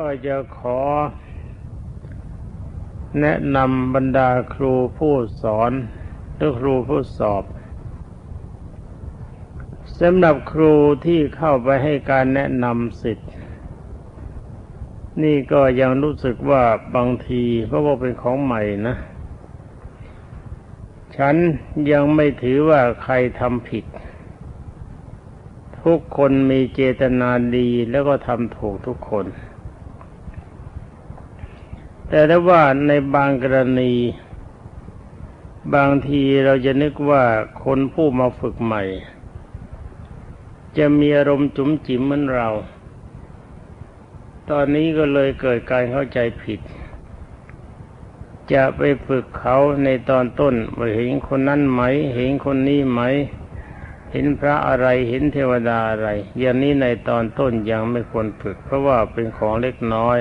ก็จะขอ แนะนำบรรดาครูผู้สอนหรือครูผู้สอบสำหรับครูที่เข้าไปให้การแนะนำสิทธิ์ นี่ก็ยังรู้สึกว่าบางทีเพราะว่าเป็นของใหม่นะ ฉันยังไม่ถือว่าใครทำผิด ทุกคนมีเจตนาดีแล้วก็ทำถูกทุกคน แต่ถ้าว่าในบางกรณี บางทีเราจะนึกว่าคนผู้มาฝึกใหม่ จะมีอารมณ์จุ๋มจิ๋มเหมือนเรา ตอนนี้ก็เลยเกิดการเข้าใจผิด จะไปฝึกเขาในตอนต้นว่าเห็นคนนั้นไหม เห็นคนนี้ไหม เห็นพระอะไรเห็นเทวดาอะไร อย่างนี้ในตอนต้นยังไม่ควรฝึก เพราะว่าเป็นของเล็กน้อย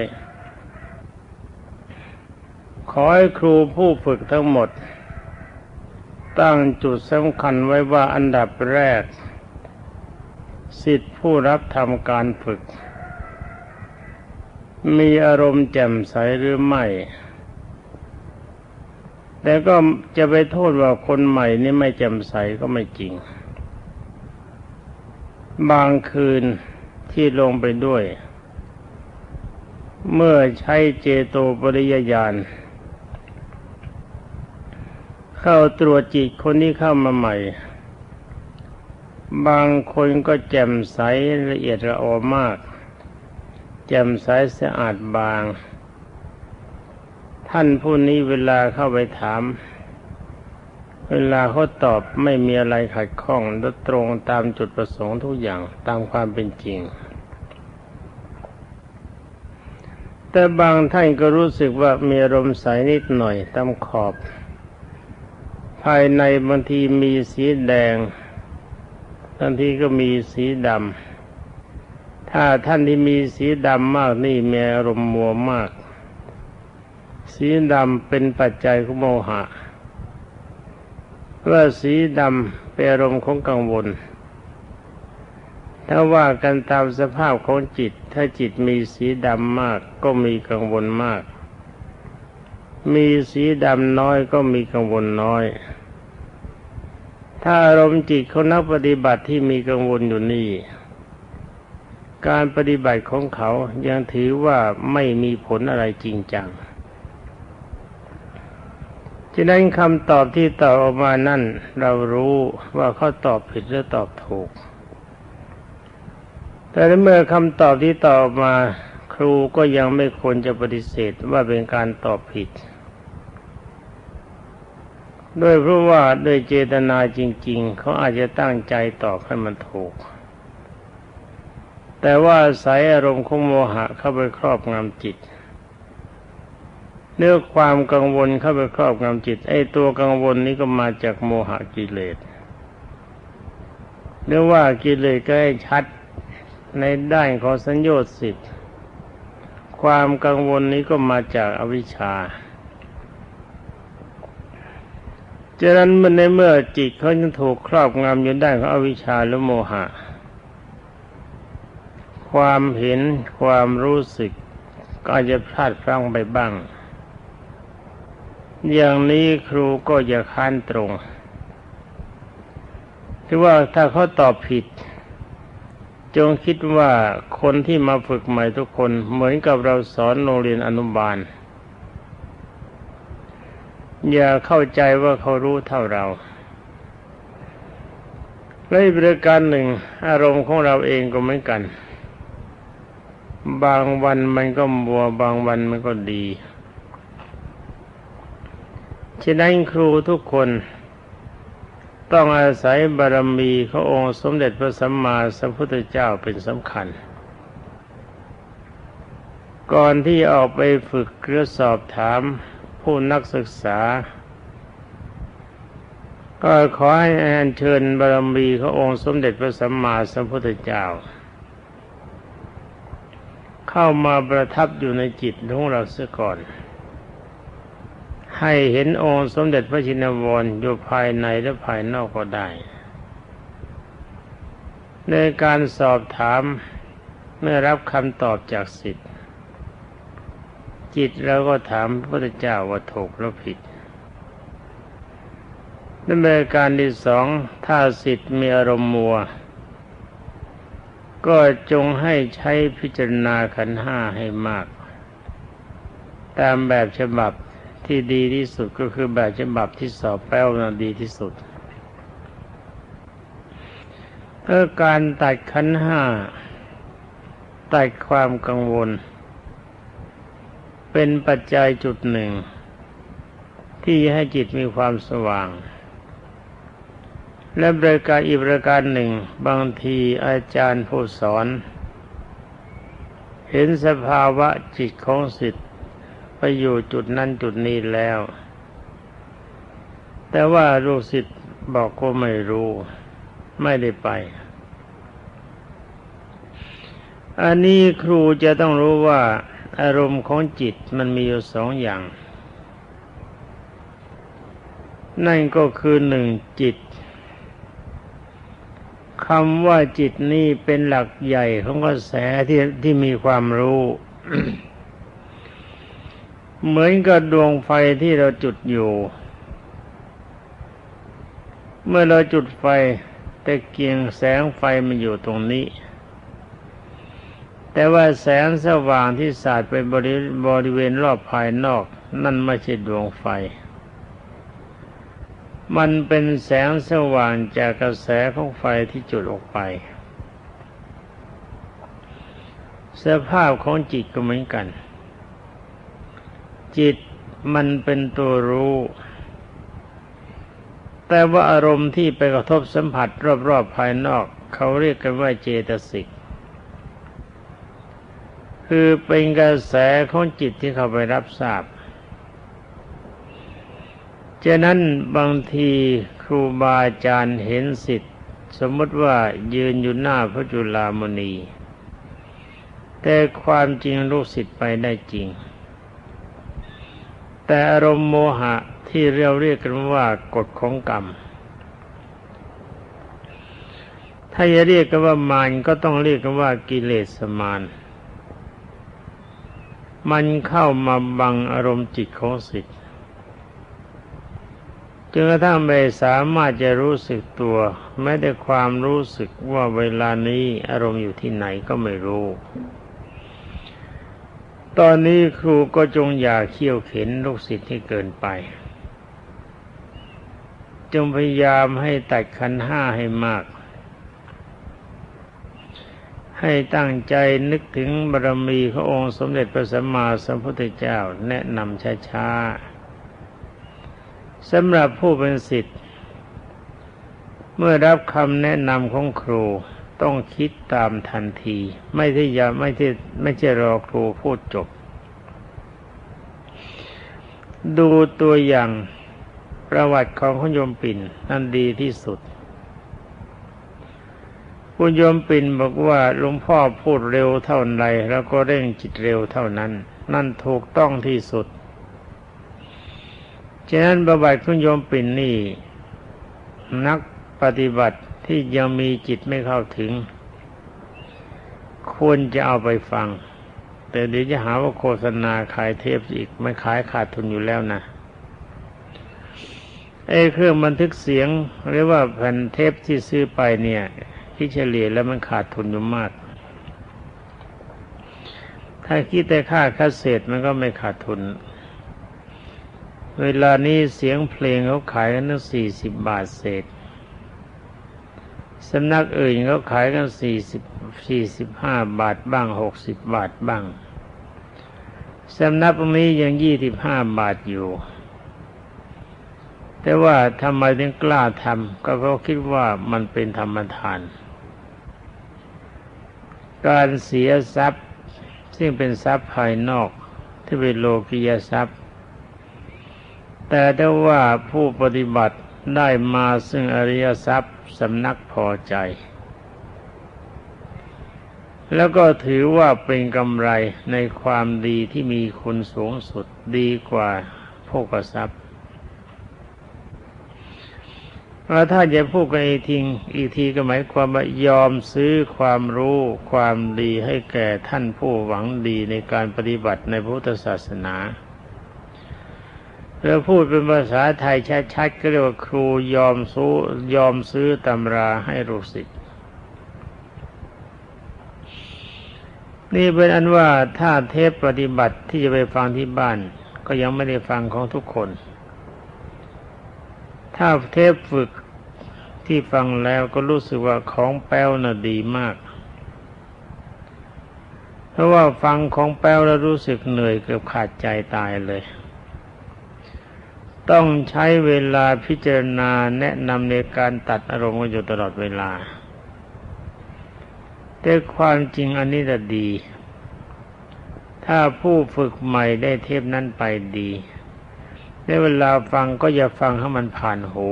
ขอให้ครูผู้ฝึกทั้งหมด ตั้งจุดสำคัญไว้ว่าอันดับแรก สิทธิผู้รับทำการฝึก มีอารมณ์แจ่มใสหรือไม่ แต่ก็จะไปโทษว่าคนใหม่นี่ไม่แจ่มใสก็ไม่จริง บางคืนที่ลงไปด้วย เมื่อใช้เจโตปริยญาณ เข้าตรวจจิตคนที่เข้ามาใหม่ บางคนก็แจ่มใสละเอียดละออมาก แจ่มใสสะอาดบาง ท่านผู้นี้เวลาเข้าไปถาม เวลาเขาตอบไม่มีอะไรขัดข้องและตรงตามจุดประสงค์ทุกอย่างตามความเป็นจริงแต่บางท่านก็รู้สึกว่ามีอารมณ์ใสนิดหน่อยตามขอบ ภายในบางทีมีสีแดงบางทีก็มีสีดำถ้าท่านที่มีสีดำมากนี่มีอารมณ์มัวมาก สีดำเป็นปัจจัยของโมหะว่าสีดำเป็นอารมณ์ของกังวล ถ้าว่ากันตามสภาพของจิต ถ้าจิตมีสีดำมากก็มีกังวลมาก มีสีดำน้อยก็มีกังวลน้อย ถ้าอารมณ์จิตของนักปฏิบัติที่มีกังวลอยู่นี่ การปฏิบัติของเขายังถือว่าไม่มีผลอะไรจริงจังฉะนั้นคำตอบที่ตอบออกมานั่น เรารู้ว่าเขาตอบผิดหรือตอบถูก แต่เมื่อคำตอบที่ตอบมาครูก็ยังไม่ควรจะปฏิเสธว่าเป็นการตอบผิด ด้วยเพราะว่าด้วยเจตนาจริง ๆ เขาอาจจะตั้งใจตอบให้มันถูก แต่ว่าสายอารมณ์ของโมหะเข้าไปครอบงำจิต เนื้อความกังวลเข้าไปครอบงำจิต ไอ้ตัวกังวลนี้ก็มาจากโมหะกิเลสเนื้อว่ากิเลสก็ให้ชัดในด้านของสัญญาสิทธิ์ความกังวลนี้ก็มาจากอวิชชา ฉะนั้นมันในเมื่อจิตเขาจะถูกครอบงำอยู่ได้านของอวิชชาหรือโมหะ ความเห็นความรู้สึก ก็จะพลาดพลั้งไปบ้าง อย่างนี้ครูก็จะค้านตรงที่ว่าถ้าเขาตอบผิด จงคิดว่าคนที่มาฝึกใหม่ทุกคนเหมือนกับเราสอนโรงเรียนอนุบาล อย่าเข้าใจว่าเขารู้เท่าเราและอีกประการหนึ่ง อารมณ์ของเราเองก็เหมือนกัน บางวันมันก็บัวบางวันมันก็ดีฉะนั้นครูทุกคน ต้องอาศัยบารมีขององค์สมเด็จพระสัมมาสัมพุทธเจ้าเป็นสำคัญ ก่อนที่ออกไปฝึกหรือสอบถาม ผู้นักศึกษา ก็ขอให้อัญเชิญบารมีขององค์สมเด็จพระสัมมาสัมพุทธเจ้า เข้ามาประทับอยู่ในจิตของเราเสียก่อน ให้เห็นองค์สมเด็จพระชินวรอยู่ภายในและภายนอกก็ได้ ในการสอบถามเมื่อรับคำตอบจากสิทธิ์ จิตเราก็ถามพระพุทธเจ้าว่าถูกหรือผิดดำเนินการที่สองถ้าสิทธิ์มีอารมณ์มัว ก็จงให้ใช้พิจารณาขันห้าให้มาก ตามแบบฉบับที่ดีที่สุดก็คือแบบฉบับที่สอบแป้วนาดีที่สุดก็การตัดขันห้า ตัดความกังวล เป็นปัจจัยจุดหนึ่ง ที่ให้จิตมีความสว่าง และบริการอีกบริการหนึ่ง บางทีอาจารย์ผู้สอน เห็นสภาวะจิตของสิทธิ์ไปอยู่จุดนั้นจุดนี้แล้ว แต่ว่าลูกศิษย์บอกก็ไม่รู้ ไม่ได้ไปอันนี้ครูจะต้องรู้ว่า อารมณ์ของจิตมันมีอยู่สองอย่าง นั่นก็คือหนึ่งจิตคำว่าจิตนี่เป็นหลักใหญ่ของกระแสที่ที่มีความรู้ เหมือนกับดวงไฟที่เราจุดอยู่ เมื่อเราจุดไฟแต่เกียงแสงไฟมันอยู่ตรงนี้ แต่ว่าแสงสว่างที่สาดไปบริบริเวณรอบภายนอก นั่นไม่ใช่ดวงไฟ มันเป็นแสงสว่างจากกระแสของไฟที่จุดออกไป สภาพของจิตก็เหมือนกัน จิตมันเป็นตัวรู้ แต่ว่าอารมณ์ที่ไปกระทบสัมผัสรอบๆภายนอก เขาเรียกกันว่าเจตสิก คือเป็นกระแสของจิตที่เขาไปรับทราบฉะนั้นบางทีครูบาอาจารย์เห็นสิทธิ์ สมมติว่ายืนอยู่หน้าพระจุลามณี แต่ความจริงลูกศิษย์ไปได้จริง แต่อารมณ์โมหะที่เราเรียกกันว่ากฎของกรรม ถ้าจะเรียกกันว่ามารก็ต้องเรียกกันว่ากิเลสมาร มันเข้ามาบังอารมณ์จิตของสิทธิ์จนกระทั่งไม่สามารถจะรู้สึกตัวแม้แต่ความรู้สึกว่าเวลานี้อารมณ์อยู่ที่ไหนก็ไม่รู้ ตอนนี้ครูก็จงอย่าเขี่ยวเข็นลูกศิษย์ให้เกินไป จงพยายามให้ตัดขันห้าให้มาก ให้ตั้งใจนึกถึงบารมีขององค์สมเด็จพระสัมมาสัมพุทธเจ้าแนะนำช้าๆสำหรับผู้เป็นศิษย์เมื่อรับคำแนะนำของครูต้องคิดตามทันที ไม่ใช่ยาไม่ใช่ไม่ใช่รอครูพูดจบ ดูตัวอย่างประวัติของคุณโยมปิ่นนั่นดีที่สุด คุณโยมปิ่นบอกว่าหลวงพ่อพูดเร็วเท่าไรแล้วก็เร่งจิตเร็วเท่านั้น นั่นถูกต้องที่สุดฉะนั้นประวัติคุณโยมปิ่นนี่ นักปฏิบัติที่ยังมีจิตไม่เข้าถึง ควรจะเอาไปฟัง แต่เดี๋ยวจะหาว่าโฆษณาขายเทปอีกไม่ขายขาดทุนอยู่แล้วนะไอเครื่องบันทึกเสียงเรียกว่าแผ่นเทปที่ซื้อไปเนี่ย ที่เฉลี่ยแล้วมันขาดทุนอยู่มาก ถ้าคิดแต่ค่าคาเศษมันก็ไม่ขาดทุน เวลานี้เสียงเพลงเขาขายกันตั้งสี่สิบบาทเศษสำนักอื่นเขาขายกันสี่สิบสี่สิบห้าบาทบ้างหกสิบบาทบ้างสำนักนี้ยังยี่สิบห้าบาทอยู่ แต่ว่าทำไมถึงกล้าทำก็เพราะคิดว่ามันเป็นธรรมทาน การเสียทรัพย์ ซึ่งเป็นทรัพย์ภายนอกที่เป็นโลกียทรัพย์ แต่ถ้าว่าผู้ปฏิบัติได้มาซึ่งอริยทรัพย์สำนักพอใจ แล้วก็ถือว่าเป็นกำไรในความดีที่มีคุณสูงสุดดีกว่าโภกทรัพย์ ว่าถ้าจะพูดกันอีกทีอีกทีก็หมายความว่ายอมซื้อความรู้ความดีให้แก่ท่านผู้หวังดีในการปฏิบัติในพุทธศาสนาแล้วพูดเป็นภาษาไทยชัดๆก็เรียกว่าครูยอมซื้อยอมซื้อตำราให้ลูกศิษย์นี่เป็นอันว่าถ้าเทปปฏิบัติที่จะไปฟังที่บ้าน ก็ยังไม่ได้ฟังของทุกคน ถ้าเทปฝึกที่ฟังแล้วก็รู้สึกว่าของแป้วน่ะดีมาก เพราะว่าฟังของแป้วแล้วรู้สึกเหนื่อยเกือบขาดใจตายเลย ต้องใช้เวลาพิจารณาแนะนำในการตัดอารมณ์อยู่ตลอดเวลา แต่ความจริงอันนี้จะดี ถ้าผู้ฝึกใหม่ได้เทปนั้นไปดี ในเวลาฟังก็อย่าฟังให้มันผ่านหู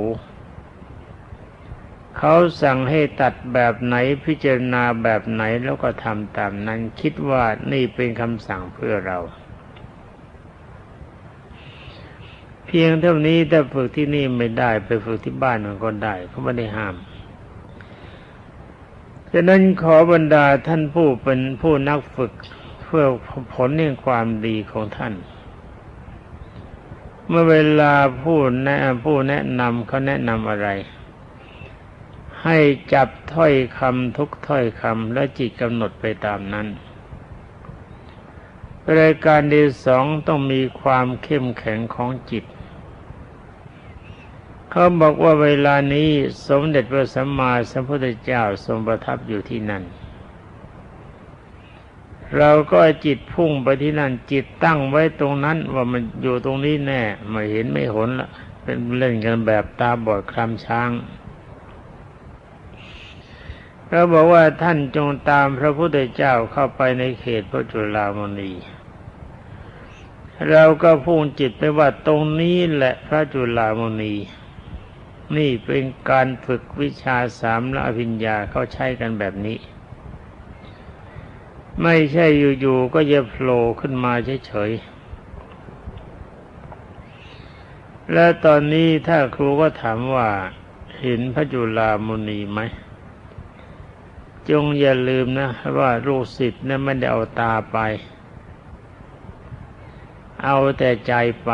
เขาสั่งให้ตัดแบบไหนพิจารณาแบบไหนแล้วก็ทำตามนั้นคิดว่านี่เป็นคำสั่งเพื่อเรา เพียงเท่านี้ถ้าฝึกที่นี่ไม่ได้ไปฝึกที่บ้านมันก็ได้เขาไม่ได้ห้ามฉะนั้นขอบรรดาท่านผู้เป็นผู้นักฝึกเพื่อผลในความดีของท่าน เมื่อเวลาผู้แนะผู้แนะนำเขาแนะนำอะไร ให้จับถ้อยคำทุกถ้อยคำและจิตกำหนดไปตามนั้นรายการที่สองต้องมีความเข้มแข็งของจิต เขาบอกว่าเวลานี้สมเด็จพระสัมมาสัมพุทธเจ้าทรงประทับอยู่ที่นั่น เราก็จิตพุ่งไปที่นั่นจิตตั้งไว้ตรงนั้น ว่ามันอยู่ตรงนี้แน่ไม่เห็นไม่หนละเป็นเล่นกันแบบตาบอดคลำช้างเราบอกว่าท่านจงตามพระพุทธเจ้าเข้าไปในเขตพระจุลามณี เราก็พุ่งจิตไปว่าตรงนี้แหละพระจุลามณี นี่เป็นการฝึกวิชาสามละอภิญญาเขาใช้กันแบบนี้ ไม่ใช่อยู่ๆก็จะโผล่ขึ้นมาเฉยๆ และตอนนี้ถ้าครูก็ถามว่า เห็นพระจุลามุนีไหม จงอย่าลืมนะว่าลูกศิษย์นั้นไม่ได้เอาตาไป เอาแต่ใจไป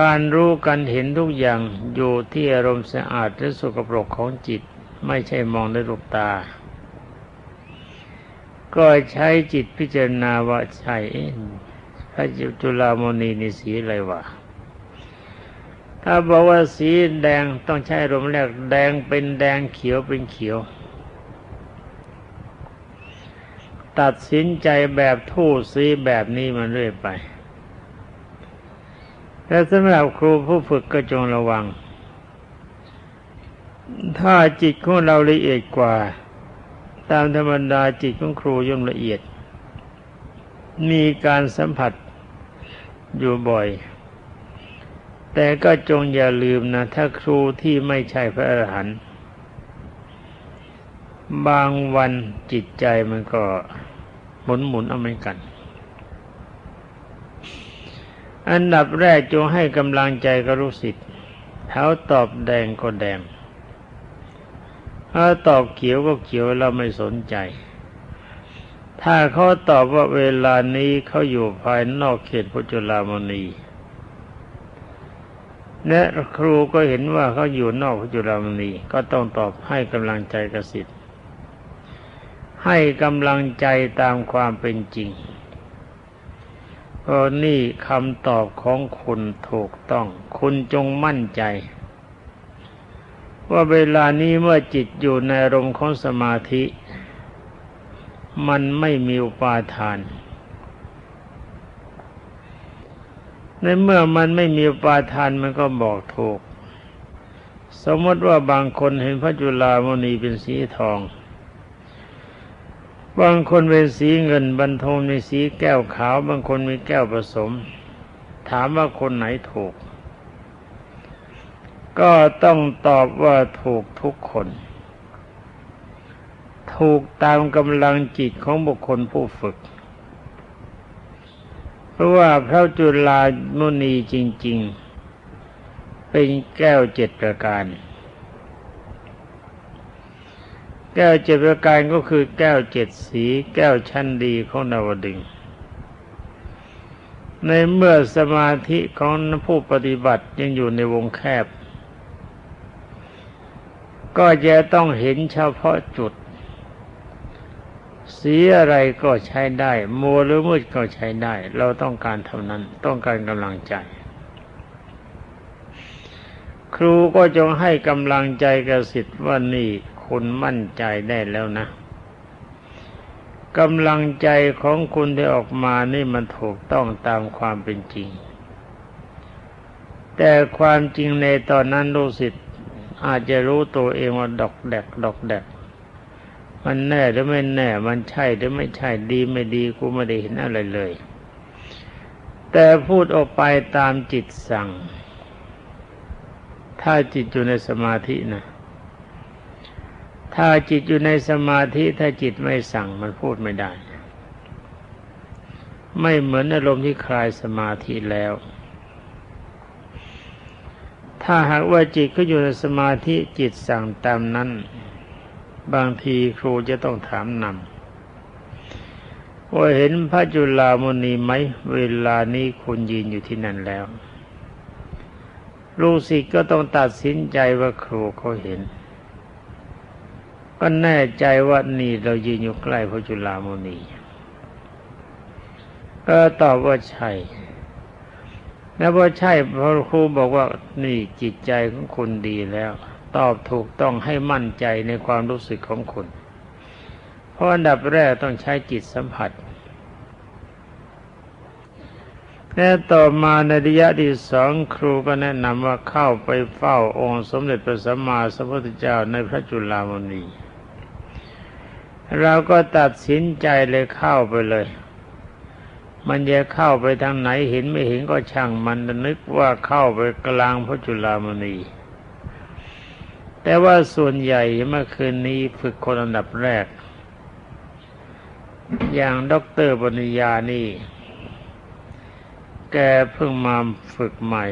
การรู้กันเห็นทุกอย่างอยู่ที่อารมณ์สะอาดและสุกปรกของจิต ไม่ใช่มองด้วยลูกตา ก็ใช้จิตพิจารณาว่าใช่พระจุลามณีนี่สีอะไรวะถ้าบอกว่าสีแดงต้องใช้อารมแรกแดงเป็นแดงเขียวเป็นเขียว ตัดสินใจแบบทู่สีแบบนี้มันเรื่อยไปและสำหรับครูผู้ฝึกก็จงระวัง ถ้าจิตของเราละเอียดกว่า ตามธรรมดาจิตของครูย่อมละเอียด มีการสัมผัสอยู่บ่อย แต่ก็จงอย่าลืมนะ ถ้าครูที่ไม่ใช่พระอรหันต์บางวันจิตใจมันก็หมุนหมุนเอาไม่กัน อันดับแรกจงให้กำลังใจกับลูกศิษย์เขาตอบแดงก็แดง ถ้าตอบเขียวก็เขียวเราไม่สนใจ ถ้าเขาตอบว่าเวลานี้เขาอยู่ภายนอกเขตพุจุลามณีและครูก็เห็นว่าเขาอยู่นอกพุจุลามณีก็ต้องตอบให้กำลังใจกสิทธิ์ให้กำลังใจตามความเป็นจริงก็นี่คำตอบของคุณถูกต้อง คุณจงมั่นใจ ว่าเวลานี้เมื่อจิตอยู่ในอารมณ์ของสมาธิ มันไม่มีอุปาทาน ในเมื่อมันไม่มีอุปาทานมันก็บอกถูก สมมติว่าบางคนเห็นพระจุลามณีเป็นสีทอง บางคนเป็นสีเงินบรรทมในสีแก้วขาว บางคนมีแก้วผสม ถามว่าคนไหนถูก ก็ต้องตอบว่าถูกทุกคน ถูกตามกำลังจิตของบุคคลผู้ฝึก เพราะว่าพระจุลามุนีจริง ๆ เป็นแก้วเจ็ดประการ แก้วเจ็ดประการก็คือแก้วเจ็ดสีแก้วชั้นดีของนวดึงในเมื่อสมาธิของผู้ปฏิบัติยังอยู่ในวงแคบ ก็จะต้องเห็นเฉพาะจุด สีอะไรก็ใช้ได้มัวหรือมืดก็ใช้ได้ เราต้องการเท่านั้นต้องการกำลังใจ ครูก็จงให้กำลังใจกับสิทธิ์ว่านี่คุณมั่นใจได้แล้วนะกำลังใจของคุณที่ออกมานี่มันถูกต้องตามความเป็นจริง แต่ความจริงในตอนนั้นลูกศิษย์ อาจจะรู้ตัวเองว่าดอกแดกดอกแดกมันแน่หรือไม่แน่ มันใช่หรือไม่ใช่ดีไม่ดีกูไม่ได้เห็นอะไรเลย แต่พูดออกไปตามจิตสั่ง ถ้าจิตอยู่ในสมาธินะถ้าจิตอยู่ในสมาธิถ้าจิตไม่สั่งมันพูดไม่ได้ ไม่เหมือนอารมณ์ที่คลายสมาธิแล้ว ถ้าหากว่าจิตก็อยู่ในสมาธิจิตสั่งตามนั้น บางทีครูจะต้องถามนำว่าเห็นพระจุลามณีไหม เวลานี้คุณยืนอยู่ที่นั่นแล้วลูกศิษย์ก็ต้องตัดสินใจว่าครูเขาเห็น ก็แน่ใจว่านี่เรายืนอยู่ใกล้พระจุลามณีก็ตอบว่าใช่ แล้วว่าใช่พระครูบอกว่านี่จิตใจของคุณดีแล้ว ตอบถูกต้องให้มั่นใจในความรู้สึกของคุณ เพราะอันดับแรกต้องใช้จิตสัมผัสและต่อมาในระยะที่สองครูก็แนะนำว่าเข้าไปเฝ้าองค์สมเด็จพระสัมมาสัมพุทธเจ้าในพระจุลามณี เราก็ตัดสินใจเลยเข้าไปเลย มันจะเข้าไปทางไหนเห็นไม่เห็นก็ช่างมันนึกว่าเข้าไปกลางพระจุลามณี แต่ว่าส่วนใหญ่เมื่อคืนนี้ฝึกคนอันดับแรก อย่างด็อกเตอร์ปริญานี่ แกเพิ่งมาฝึกใหม่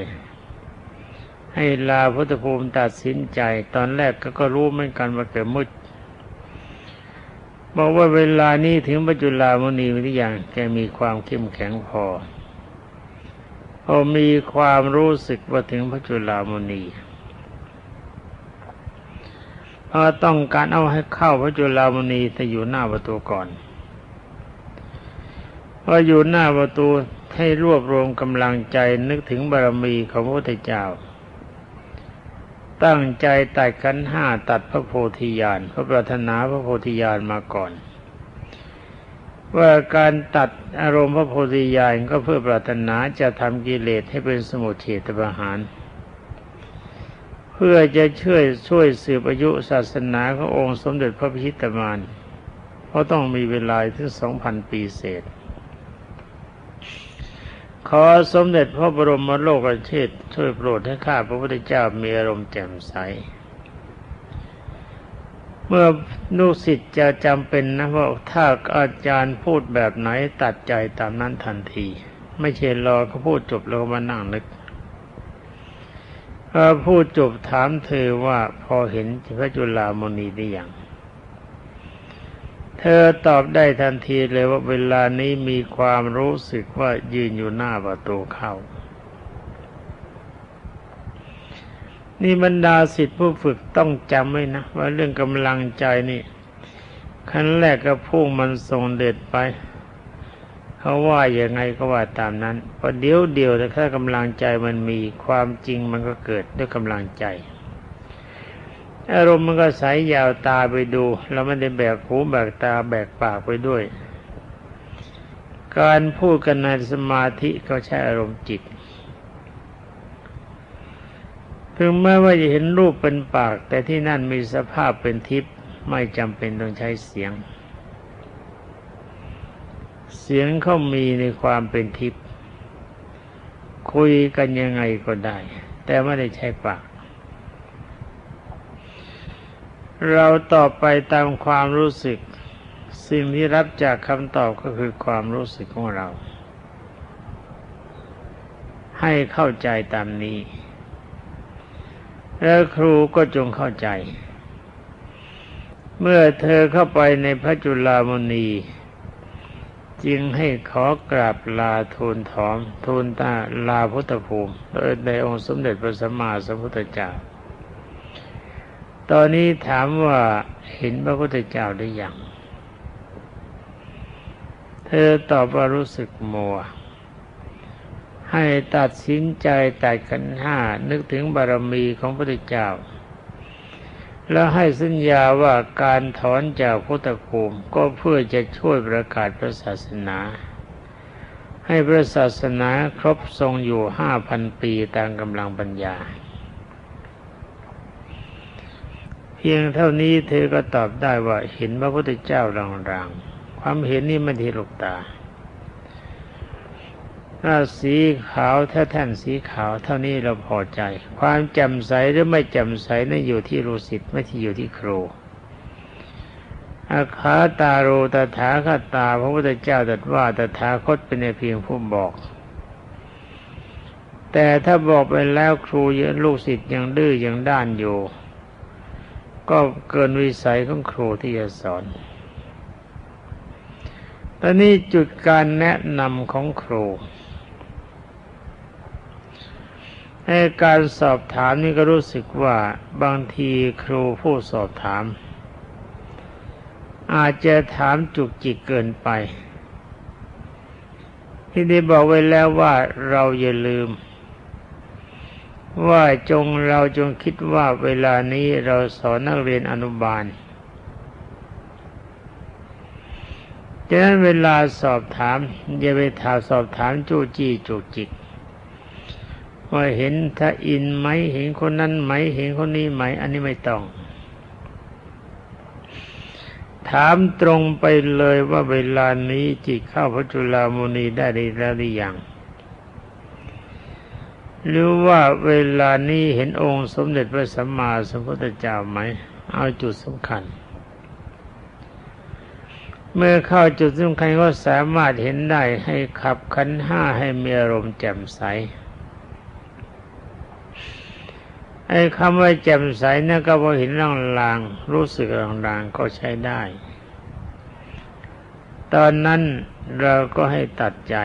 ให้ลาพุทธภูมิตัดสินใจ ตอนแรกก็ก็รู้เหมือนกันว่าเกิดมุด บอกว่าเวลานี้ถึงปัจจุลามณีวิทยางแกมีความเข้มแข็งพอพอมีความรู้สึกว่าถึงพระจุลามณีพอต้องการเอาให้เข้าพระจุลามณีแต่อยู่หน้าประตูก่อนพออยู่หน้าประตูให้รวบรวมกำลังใจนึกถึงบารมีของพระพุทธเจ้า ตั้งใจตัดกันห้าตัดพระโพธิญาณพระปรารถนาพระโพธิญาณมาก่อน ว่าการตัดอารมณ์พระโพธิญาณก็เพื่อปรารถนาจะทำกิเลสให้เป็นสมุทเฉตประหาร เพื่อจะช่วยช่วยสืบอายุศาสนาขององค์สมเด็จพระพิชิตมารเพราะต้องมีเวลาถึงสองพันปีเศษ ขอสมเด็จพระบรมโลกเชษช่วยโปรดให้ข้าพระพุทธเจ้ามีอารมณ์แจ่มใส เมื่อลูกศิษย์จะจำเป็นนะว่าถ้าอาจารย์พูดแบบไหนตัดใจตามนั้นทันที ไม่ใช่รอเขาพูดจบแล้วมานั่งนึกพอพูดจบถามเธอว่าพอเห็นพระจุลามณีได้อย่าง เธอตอบได้ทันทีเลยว่าเวลานี้มีความรู้สึกว่ายืนอยู่หน้าประตูเข้า นี่บรรดาสิทธิผู้ฝึกต้องจำไว้นะ ว่าเรื่องกำลังใจนี่ขั้นแรกก็พุ่งมันส่งเด็ดไป เขาว่าอย่างไงก็ว่าตามนั้นพอเดี๋ยวเดียวแต่ถ้ากำลังใจมันมีความจริงมันก็เกิดด้วยกำลังใจ อารมณ์มันก็ใสยาวตาไปดูเราไม่ได้แบกหูแบกตาแบกปากไปด้วย การพูดกันในสมาธิก็ใช้อารมณ์จิตถึงแม้ว่าจะเห็นรูปเป็นปาก แต่ที่นั่นมีสภาพเป็นทิพย์ไม่จำเป็นต้องใช้เสียง เสียงเขามีในความเป็นทิพย์คุยกันยังไงก็ได้ แต่ไม่ได้ใช้ปาก เราตอบไปตามความรู้สึก สิ่งที่รับจากคำตอบก็คือความรู้สึกของเรา ให้เข้าใจตามนี้ แล้วครูก็จงเข้าใจ เมื่อเธอเข้าไปในพระจุลามณีจึงให้ขอกราบลาทูลถอมทูลตาลาพุทธภูมิโดยในองค์สมเด็จพระสัมมาสัมพุทธเจ้า ตอนนี้ถามว่าเห็นพระพุทธเจ้าหรือยัง เธอตอบว่ารู้สึกมัว ให้ตัดสินใจตัดขันห้านึกถึงบารมีของพระพุทธเจ้า แล้วให้สัญญาว่าการถอนจากพุทธภูมิก็เพื่อจะช่วยประกาศพระศาสนา ให้พระศาสนาครบทรงอยู่ห้าพันปีตามกำลังปัญญา เพียงเท่านี้เธอก็ตอบได้ว่าเห็นพระพุทธเจ้ารางๆ ความเห็นนี้ไม่ทีหลกตาถ้าสีขาวถ้าแท่นสีขาวเท่านี้เราพอใจ ความจ่มใสหรือไม่จ่มใสนั่นอยู่ที่รูสิทธิ์ไม่ที่อยู่ที่ครูอาคาตาโรตถาคตาพระพุทธเจ้าตรัสว่าตถาคตเป็นเพียงผู้บอก แต่ถ้าบอกไปแล้วครูยอะลูกศิษย์ยังดื้อยังด้านอยู่ ก็เกินวิสัยของครูที่จะสอนตอนนี้จุดการแนะนำของครูในการสอบถามนี่ก็รู้สึกว่าบางทีครูผู้สอบถาม อาจจะถามจุกจิกเกินไป ที่ได้บอกไว้แล้วว่าเราอย่าลืม ว่าจงเราจงคิดว่าเวลานี้เราสอนนักเรียนอนุบาลดังนั้นเวลาสอบถามอย่าไปถามสอบถามจู้จี้จุกจิกว่าเห็นถ้าอินไหมเห็นคนนั้นไหมเห็นคนนี้ไหม อันนี้ไม่ต้อง ถามตรงไปเลยว่าเวลานี้จิตเข้าพระจุลามุนีได้แล้วหรือยัง หรือว่าเวลานี้เห็นองค์สมเด็จพระสัมมาสัมพุทธเจ้าไหม เอาจุดสำคัญ เมื่อเข้าจุดสำคัญก็สามารถเห็นได้ให้ขับขันห้าให้มีอารมณ์แจ่มใสไอ้คำว่าแจ่มใสนั่นก็พอเห็นร่างลางรู้สึกร่างลางก็ใช้ได้ ตอนนั้นเราก็ให้ตัดใจ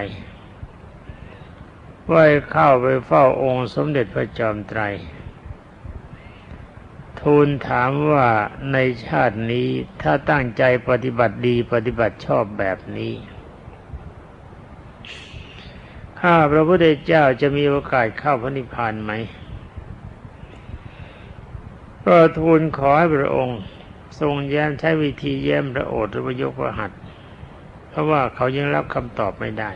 ว่าเข้าไปเฝ้าองค์สมเด็จพระจอมไตร ทูลถามว่าในชาตินี้ถ้าตั้งใจปฏิบัติดีปฏิบัติชอบแบบนี้ ข้าพระพุทธเจ้าจะมีโอกาสเข้าพระนิพพานไหม ก็ทูลขอให้พระองค์ทรงแย้มใช้วิธีแย้มพระโอษฐ์หรือวยกพระหัตเพราะว่าเขายังรับคำตอบไม่ได้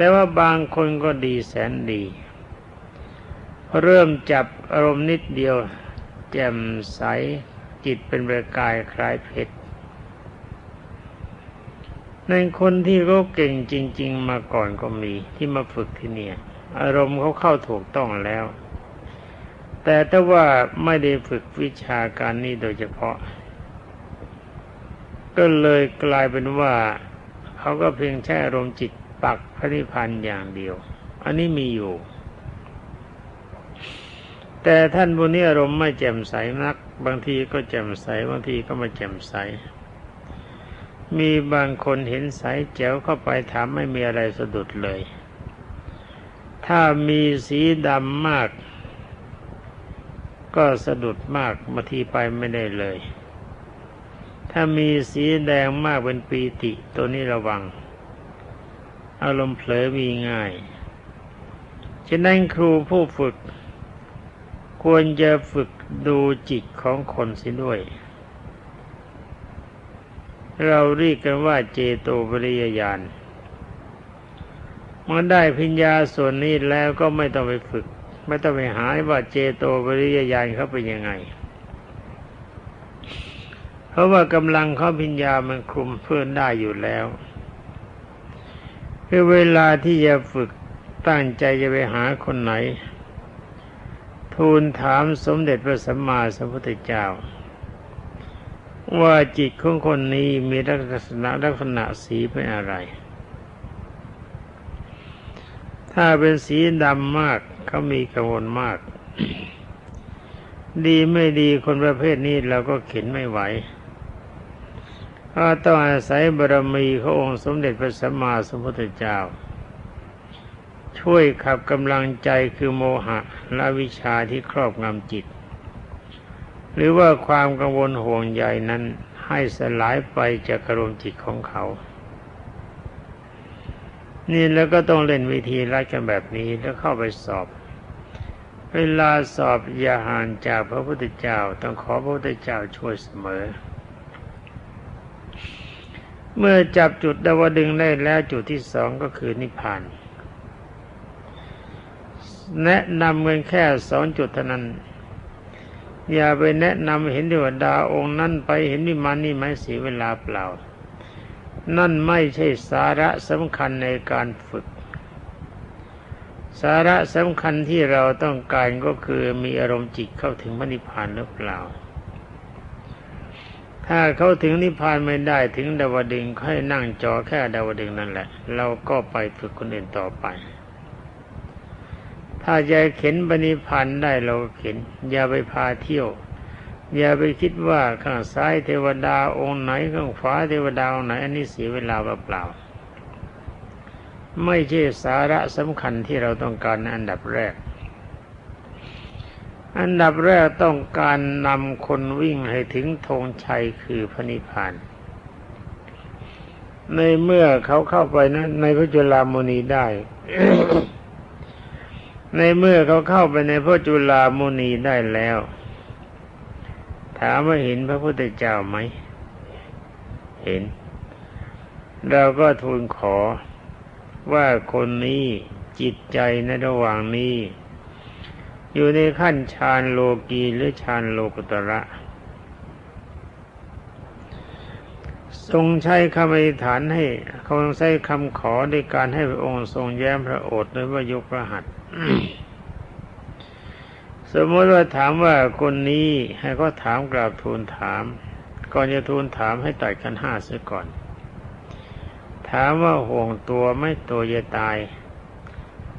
แต่ว่าบางคนก็ดีแสนดี เริ่มจับอารมณ์นิดเดียว แจ่มใสจิตเป็นประกายคล้ายเพชรในคนที่เขาเก่งจริง ๆ มาก่อนก็มีที่มาฝึกที่เนี่ย อารมณ์เขาเข้าถูกต้องแล้ว แต่ถ้าว่าไม่ได้ฝึกวิชาการนี้โดยเฉพาะ ก็เลยกลายเป็นว่า เขาก็เพียงแค่อารมณ์จิต ปักพระนิพพานอย่างเดียว อันนี้มีอยู่ แต่ท่านบุนี้อารมณ์ไม่แจ่มใสนัก บางทีก็แจ่มใสบางทีก็ไม่แจ่มใส มีบางคนเห็นใสแจ๋วเข้าไปถามไม่มีอะไรสะดุดเลย ถ้ามีสีดำมาก ก็สะดุดมากมาทีไปไม่ได้เลยถ้ามีสีแดงมากเป็นปีติตัวนี้ระวัง อารมณ์เผลอมีง่าย ฉะนั้นครูผู้ฝึก ควรจะฝึกดูจิตของคนสิด้วย เราเรียกกันว่าเจโตปริยญาณมื่อได้พิญญาส่วนนี้แล้วก็ไม่ต้องไปฝึก ไม่ต้องไปหาว่าเจโตปริยญาณเขาเป็นยังไง เพราะว่ากำลังเขาพิญญามันคุมเพื่อนได้อยู่แล้ว คือเวลาที่จะฝึกตั้งใจจะไปหาคนไหน ทูลถามสมเด็จพระสัมมาสัมพุทธเจ้า ว่าจิตของคนนี้มีลักษณะลักษณะสีเป็นอะไร ถ้าเป็นสีดำมากเขามีกังวลมาก ดีไม่ดีคนประเภทนี้เราก็เข็นไม่ไหว ต้องอาศัยบารมีขององค์สมเด็จพระสัมมาสัมพุทธเจ้า ช่วยขับกำลังใจคือโมหะและวิชาที่ครอบงำจิต หรือว่าความกังวลห่วงใยนั้นให้สลายไปจากอารมณ์จิตของเขา นี่แล้วก็ต้องเล่นวิธีรัดกันแบบนี้แล้วเข้าไปสอบ เวลาสอบอย่าห่างจากพระพุทธเจ้า ต้องขอพระพุทธเจ้าช่วยเสมอ เมื่อจับจุดดาวดึงได้แล้วจุดที่สองก็คือนิพพาน แนะนำเงินแค่สองจุดเท่านั้น อย่าไปแนะนำเห็นเทวดาองค์นั้นไปเห็นวิมานนี่ไม่เสียเวลาเปล่า นั่นไม่ใช่สาระสำคัญในการฝึก สาระสำคัญที่เราต้องการก็คือมีอารมณ์จิตเข้าถึงมรรคผานหรือเปล่า ถ้าเขาถึงนิพพานไม่ได้ถึงดาวดึงให้นั่งจอแค่ดาวดึงนั่นแหละ เราก็ไปฝึกคนอื่นต่อไป ถ้าจะเข็นปณิพันธ์ได้เราเข็น อย่าไปพาเที่ยว อย่าไปคิดว่าข้างซ้ายเทวดาองค์ไหนข้างขวาเทวดาองค์ไหนอันนี้เสียเวลาเปล่าไม่ใช่สาระสำคัญที่เราต้องการอันดับแรก อันดับแรกต้องการนำคนวิ่งให้ถึงธงชัยคือพระนิพพาน ในเมื่อเขาเข้าไปนะในพระจุลามณีได้ ในเมื่อเขาเข้าไปในพระจุลามุนีได้แล้ว ถามว่าเห็นพระพุทธเจ้าไหม เห็น เราก็ทูลขอว่าคนนี้จิตใจในระหว่างนี้ อยู่ในขั้นฌานโลกีหรือฌานโลกุตระ ทรงใช้คำอธิษฐานให้เขาใช้คำขอในการให้พระองค์ทรงแย้มพระโอษฐ์โดยว่ายกพระหัตถ์สมมติว่าถามว่าคนนี้ให้ก็ถามกราบทูลถาม ก่อนจะทูลถามให้ตัดกันห้าเสียก่อน ถามว่าห่วงตัวไม่ตัวจะตาย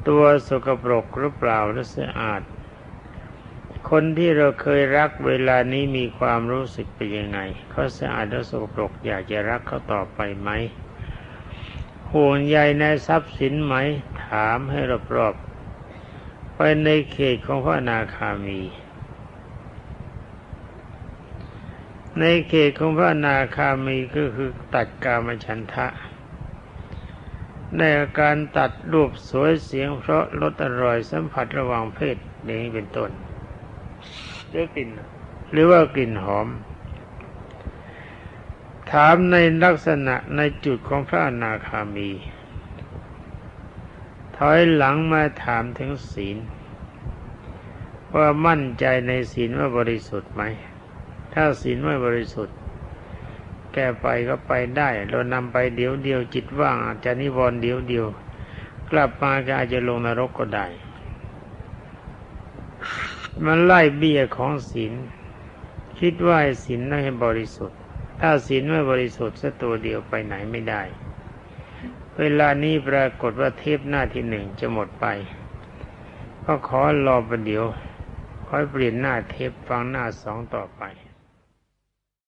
ตัวสกปรกหรือเปล่าหรือสะอาด คนที่เราเคยรักเวลานี้มีความรู้สึกเป็นยังไงเขาสะอาดหรือสกปรกอยากจะรักเขาต่อไปไหมห่วงใยในทรัพย์สินไหม ถามให้รอบๆไปในเขตของพระนาคามี ในเขตของพระนาคามีก็คือตัดกามฉันทะในการตัดรูปสวยเสียงเพราะลดอร่อยสัมผัสระหว่างเพศนี้เป็นต้น หรือกลิ่น หรือว่ากลิ่นหอม ถามในลักษณะในจุดของพระอนาคามี ถอยหลังมาถามถึงศีล ว่ามั่นใจในศีลว่าบริสุทธิ์ไหม ถ้าศีลไม่บริสุทธิ์ แกไปก็ไปได้ เรานำไปเดี๋ยวเดียวจิตว่างอาจจะนิวรณ์เดี๋ยวเดียว กลับมาก็อาจจะลงนรกก็ได้ มันไล่เบี้ยของศีลคิดว่าศีลน่าให้บริสุทธิ์ ถ้าศีลไม่บริสุทธิ์สักตัวเดียวไปไหนไม่ได้ เวลานี้ปรากฏว่าเทปหน้าที่หนึ่งจะหมดไป ก็ขอรอประเดี๋ยวคอยเปลี่ยนหน้าเทปฟังหน้าสองต่อไป